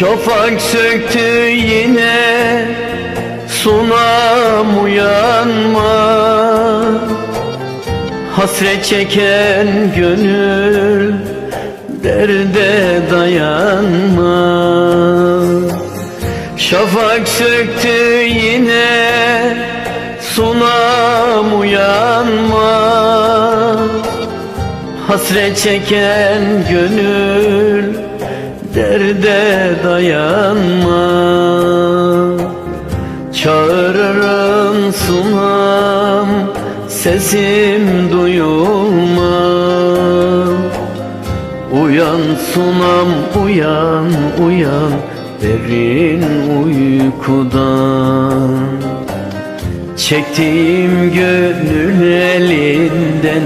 Şafak söktü yine Sunam uyanma. Hasret çeken gönül Derde dayanma. Şafak söktü yine Sunam uyanma. Hasret çeken gönül Derde dayanma Çağırırım sunam Sesim duyulma Uyan sunam uyan uyan Derin uykudan. Çektiğim gönül elinden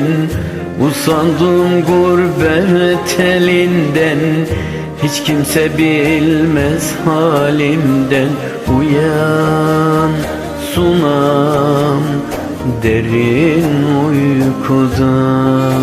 Usandım gurbet elinden Hiç kimse bilmez halimden Uyan sunam derin uykudan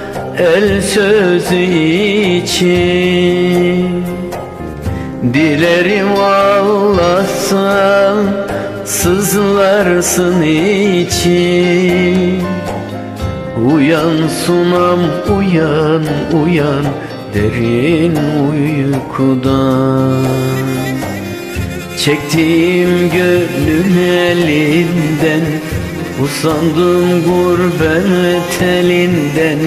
el sözü için. Dilerim Allah'tan sızlarsın için. Uyan sunam uyan uyan derin uykudan. Çektiğim gönül elinden Usandım gurbet elinden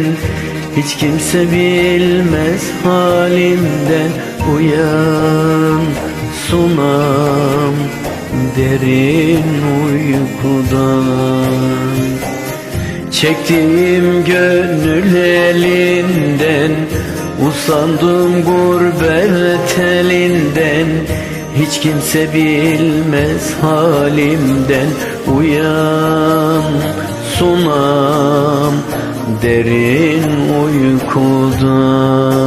Hiç kimse bilmez halimden Uyan sunam derin uykudan. Çektiğim gönül elinden Usandım gurbet elinden. Hiç kimse bilmez halimden Uyan sunam derin uykudan